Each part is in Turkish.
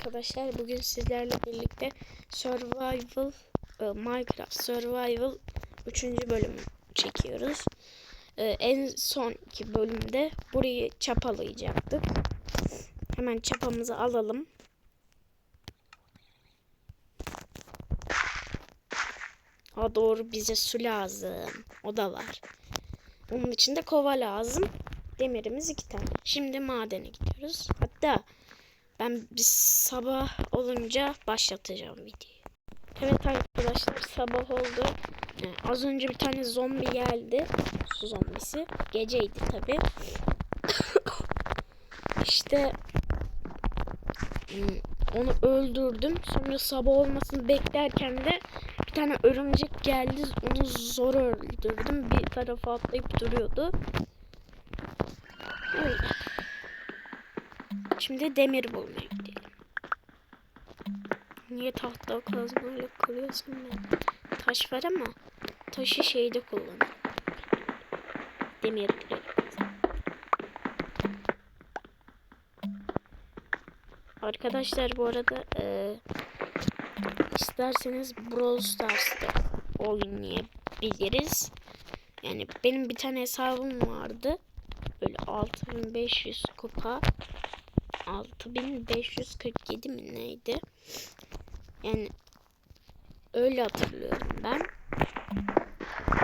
arkadaşlar. Bugün sizlerle birlikte Survival e, Minecraft Survival 3. bölümü çekiyoruz. E, en sonki bölümde burayı çapalayacaktık. Hemen çapamızı alalım. Ha doğru bize su lazım. O da var. Onun için de kova lazım. Demirimiz iki tane. Şimdi madene gidiyoruz. Hatta ben bir sabah olunca başlatacağım videoyu. Evet arkadaşlar sabah oldu. Ee, az önce bir tane zombi geldi. Su zombisi. Geceydi tabi. işte hmm, onu öldürdüm. Sonra sabah olmasını beklerken de bir tane örümcek geldi. Onu zor öldürdüm. Bir tarafa atlayıp duruyordu. Öyle. Şimdi demir bulmaya gidelim. Niye tahta kazmayla kırıyorsun ben? Taş var ama taşı şeyde kullan. Demir. Arkadaşlar bu arada e, isterseniz Brawl Stars'ta oynayabiliriz. Yani benim bir tane hesabım vardı. Böyle 6500 kupa 6547 mi neydi? Yani öyle hatırlıyorum ben.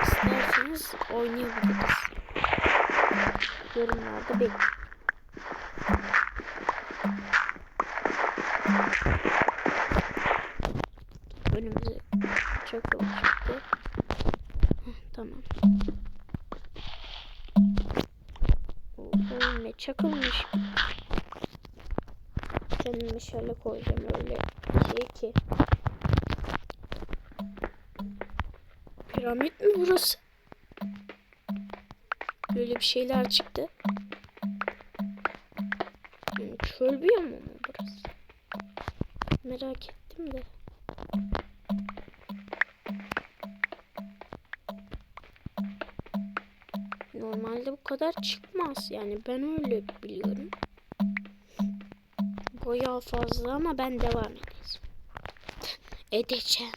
İsterseniz oynayabiliriz. Yorumlarda bekliyorum. Önümüze çok yol çıktı. Tamam. Ne çakılmış. Şöyle koyacağım öyle şey ki. Piramit mi burası? Böyle bir şeyler çıktı. Çöl biyomu mu burası? Merak ettim de. Normalde bu kadar çıkmaz. Yani ben öyle biliyorum. Bayağı fazla ama ben devam edeceğim. Edeceğim.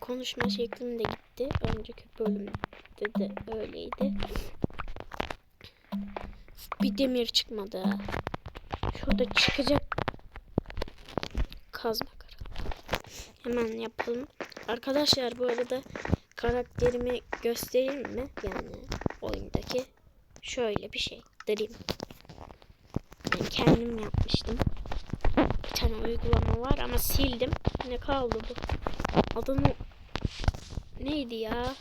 Konuşma şeklim de gitti. Önceki bölümde de öyleydi. Bir demir çıkmadı. Şurada çıkacak kazma. Hemen yapalım. Arkadaşlar bu arada karakterimi göstereyim mi? Yani oyundaki şöyle bir şey. Dream. Kendim yapmıştım. Bir tane uygulama var ama sildim. Ne kaldı bu? Adını neydi ya?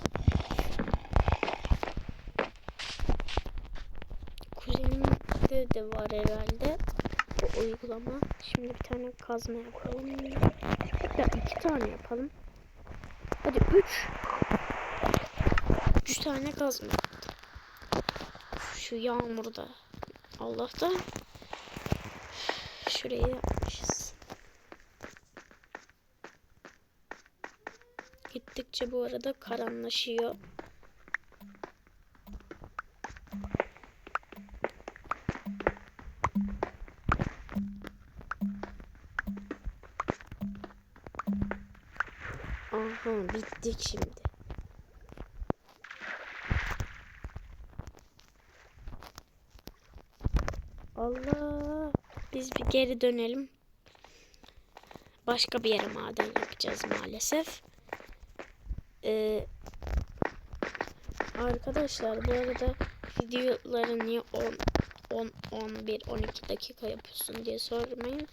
Kuzenimde de var herhalde. Bu uygulama. Şimdi bir tane kazma yapalım. Hatta iki tane yapalım. Hadi üç. Üç tane kazma. Şu yağmurda. Allah'tan şurayı yapmışız. Gittikçe bu arada karanlaşıyor. Aha bittik şimdi. Allah. Biz bir geri dönelim. Başka bir yere maden yapacağız maalesef. Ee, arkadaşlar bu arada videoları niye 10, 10, 11, 12 dakika yapıyorsun diye sormayın.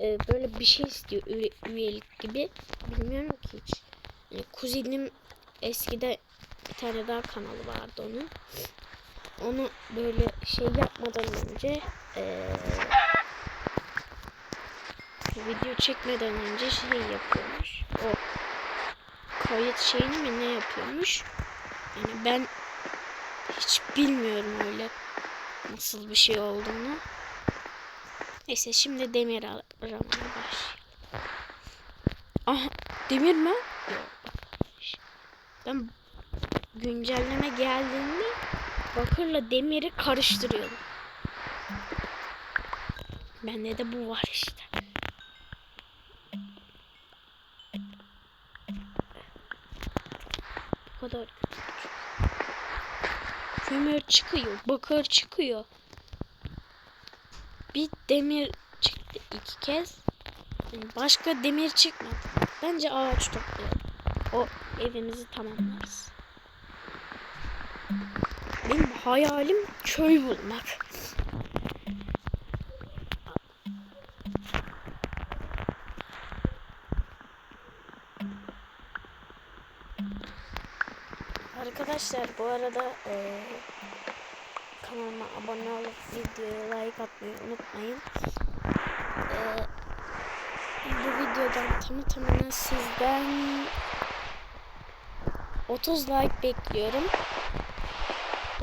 Ee, böyle bir şey istiyor üye, üyelik gibi. Bilmiyorum ki hiç. Yani kuzenim eskide bir tane daha kanalı vardı onun. Onu böyle şey yapmadan önce ee, video çekmeden önce şey yapıyormuş. O kayıt şeyini mi ne yapıyormuş? Yani ben hiç bilmiyorum öyle nasıl bir şey olduğunu. Neyse şimdi demir aramaya başlayalım. Aha demir mi? Ben güncelleme geldiğinde bakırla demiri karıştırıyordum. Bende de bu var işte. Bu kadar. Kömür çıkıyor, bakır çıkıyor. Bir demir çıktı iki kez. Yani başka demir çıkmadı. Bence ağaç toplayalım. O evimizi tamamlarız. Benim hayalim köy bulmak. Arkadaşlar bu arada eee kanalıma abone olup videoya like atmayı unutmayın. Eee, bu videodan tamı tamına sizden 30 like bekliyorum.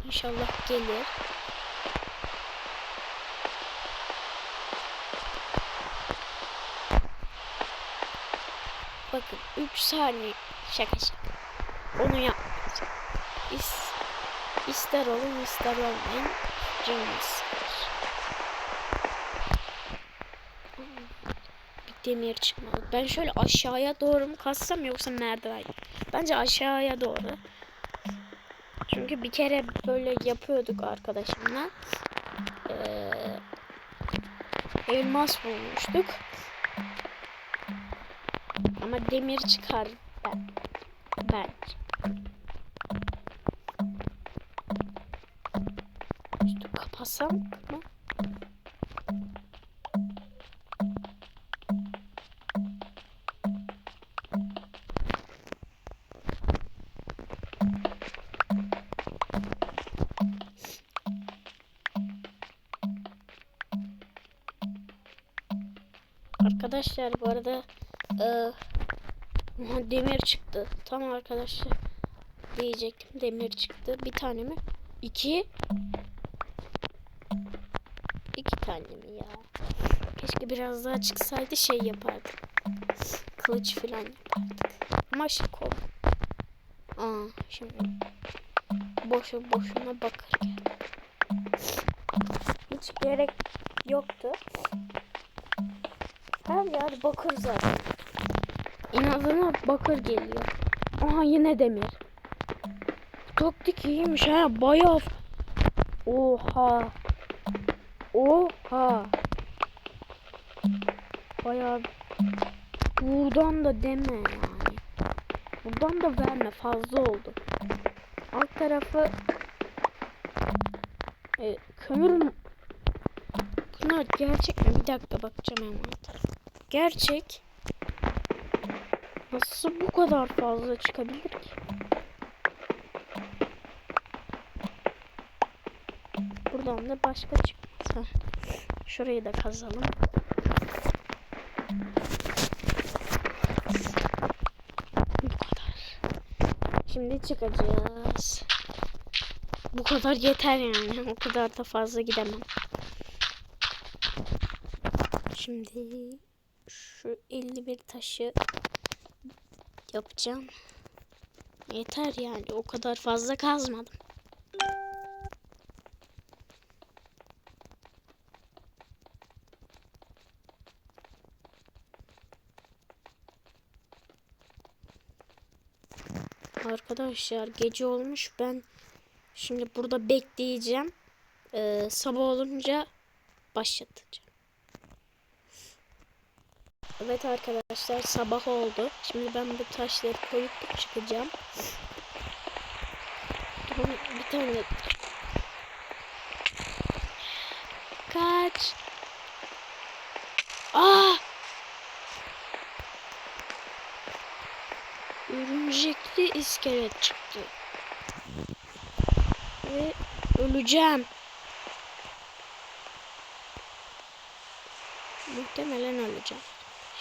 İnşallah gelir. Bakın 3 saniye şaka şaka. Onu yapmayacağım. İs, ister olun ister olmayın. Canınız Bir demir çıkmalı. Ben şöyle aşağıya doğru mu kassam yoksa merdiven? Bence aşağıya doğru. Çünkü bir kere böyle yapıyorduk arkadaşımla. Ee, elmas bulmuştuk. Ama demir çıkar ben. Bence. Kapatsam mı? Arkadaşlar bu arada aha, demir çıktı. Tamam arkadaşlar. Diyecektim demir çıktı. Bir tane mi? İki. İki tane mi ya? Keşke biraz daha çıksaydı şey yapardık. Kılıç falan yapardık. Ama şık oldu. Aa şimdi boşu boşuna bakır geldi. Hiç gerek yoktu. Her yer bakır zaten. İnadına bakır geliyor. Aha yine demir. Taktik iyiymiş ha bayağı. Oha. Oha. Bayağı. Buradan da deme yani. Buradan da verme fazla oldu. Alt tarafı e, kömür mü? Bunlar gerçek mi? Bir dakika bakacağım envantere. Gerçek. Nasıl bu kadar fazla çıkabilir ki? Buradan da başka çıkmaz. Şurayı da kazalım. Bu kadar. Şimdi çıkacağız. Bu kadar yeter yani. O kadar da fazla gidemem. Şimdi şu 51 taşı yapacağım. Yeter yani. O kadar fazla kazmadım. Arkadaşlar gece olmuş. Ben şimdi burada bekleyeceğim. Ee, sabah olunca başlatacağım. Evet arkadaşlar sabah oldu. Şimdi ben bu taşları koyup çıkacağım. Bir tane. İskelet çıktı. Ve öleceğim. Muhtemelen öleceğim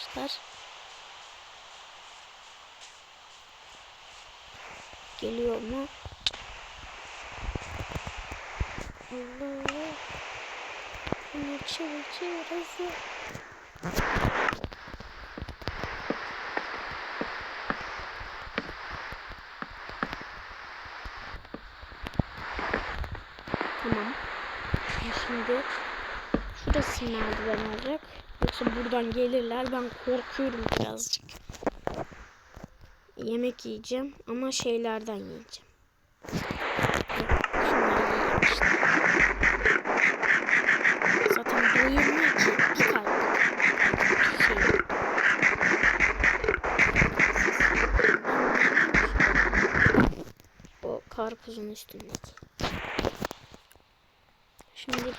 arkadaşlar. Geliyor mu? Allah. Bunu çevir çevir hızlı. Tamam. Şimdi şurası için merdiven olacak. Yoksa buradan gelirler. Ben korkuyorum birazcık. Yemek yiyeceğim ama şeylerden yiyeceğim. Zaten doyurmuyor ki. Bir. Şey. Karpuzun üstündeki. Şimdi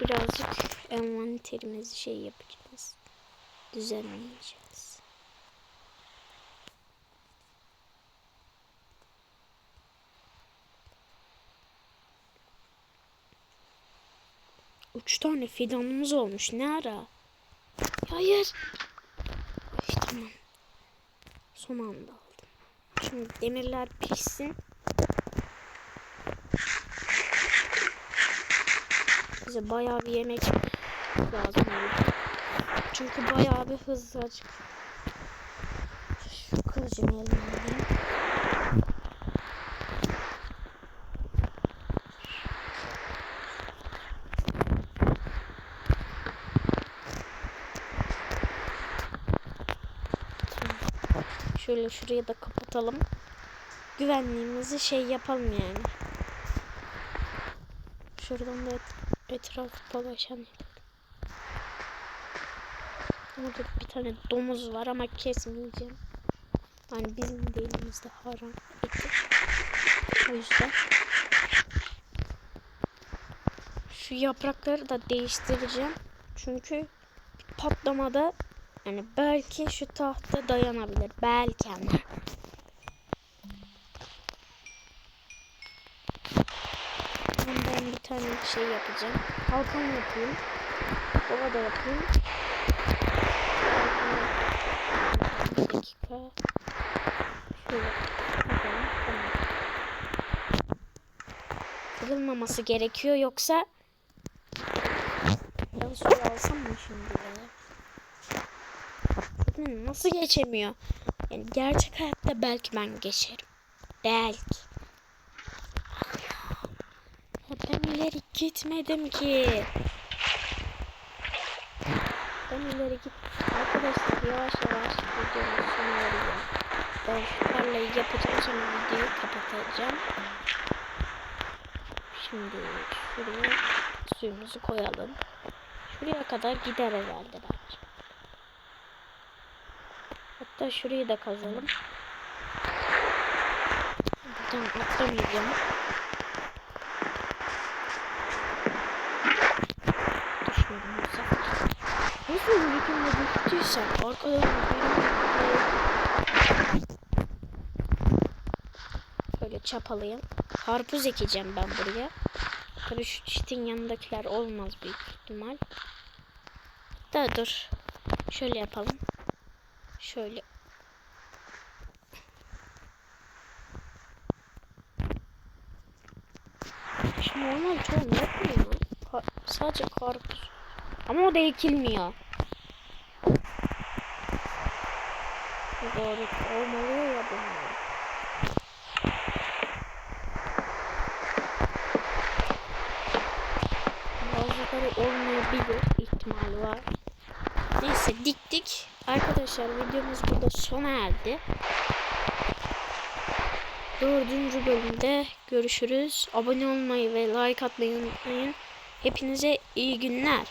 birazcık envanterimizi şey yapacağız. Düzenleyeceğiz. Üç tane fidanımız olmuş. Ne ara? Hayır. Ay, tamam. Son anda aldım. Şimdi demirler pişsin. Bize bayağı bir yemek lazım. Çünkü bayağı bir hızlı acık. Şu kılıcımı elime alayım. Şöyle şuraya da kapatalım. Güvenliğimizi şey yapalım yani. Şuradan da etrafı dolaşan. Burada bir tane domuz var ama kesmeyeceğim. Yani bizim dilimizde haram eti. O yüzden şu yaprakları da değiştireceğim. Çünkü patlamada yani belki şu tahta dayanabilir. Belki ama. Ben bir tane şey yapacağım. Kalkan yapayım. Kova da yapayım. Bir dakika. Şöyle. Kırılmaması gerekiyor yoksa ben suyu alsam mı şimdi ya? Nasıl geçemiyor? Yani gerçek hayatta belki ben geçerim. Belki. Ya ben ileri gitmedim ki. Ben ileri git. Arkadaşlar yavaş yavaş videonun sonuna geliyor. Ben şu tarlayı yapacağım sonra videoyu kapatacağım. Şimdi şuraya suyumuzu koyalım. Şuraya kadar gider herhalde bence. Hatta şurayı da kazalım. Buradan atamayacağım. Nasıl videomda düştüysem arkadan Böyle çapalayayım. Karpuz ekeceğim ben buraya. Tabii şu çitin yanındakiler olmaz büyük ihtimal. Da dur. Şöyle yapalım. Şöyle. Şimdi normal tohum yok mu ya? Ka- sadece karpuz. Ama o da ekilmiyor. Doğru olmalı ya bunlar. Bazıları olmayabilir ihtimali var. Neyse diktik. Arkadaşlar videomuz burada sona erdi. Dördüncü bölümde görüşürüz. Abone olmayı ve like atmayı unutmayın. Hepinize iyi günler.